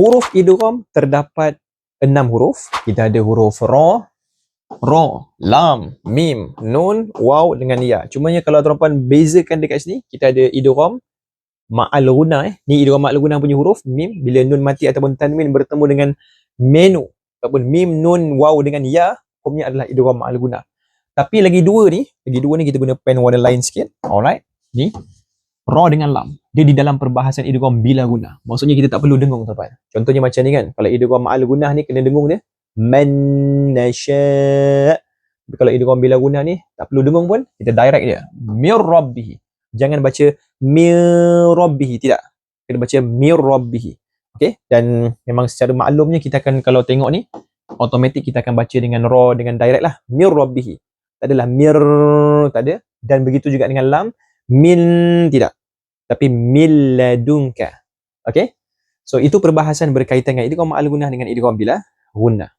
huruf idgham terdapat enam huruf. Kita ada huruf ra, ra, lam, mim, nun, waw dengan ya. Cuma kalau tuan-puan bezakan dekat sini, kita ada idgham ma'al guna eh. Ni idgham ma'al guna punya huruf mim bila nun mati ataupun tanwin bertemu dengan menu ataupun mim, nun, waw dengan ya, hukumnya adalah idgham ma'al guna. Tapi lagi dua ni, lagi dua ni kita guna pen warna lain sikit. Alright. Ni ra dengan lam. Dia di dalam perbahasan idgham bila guna. Maksudnya kita tak perlu dengung tuan Contohnya macam ni kan. Kalau idgham ma'al guna ni kena dengung dia. Man nasya. Tapi kalau idgham bila guna ni tak perlu dengung pun, kita direct dia. Mir rabbihi. Jangan baca mir rabbihi, tidak. Kita baca mir rabbihi. Okay? Dan memang secara maklumnya kita akan kalau tengok ni automatik kita akan baca dengan ra dengan direct lah. Mir rabbihi. Tak adalah mir tak ada dan begitu juga dengan lam min tidak tapi min ladunka. Okey? So itu perbahasan berkaitan dengan idgham ma'al gunnah dengan idgham bila gunnah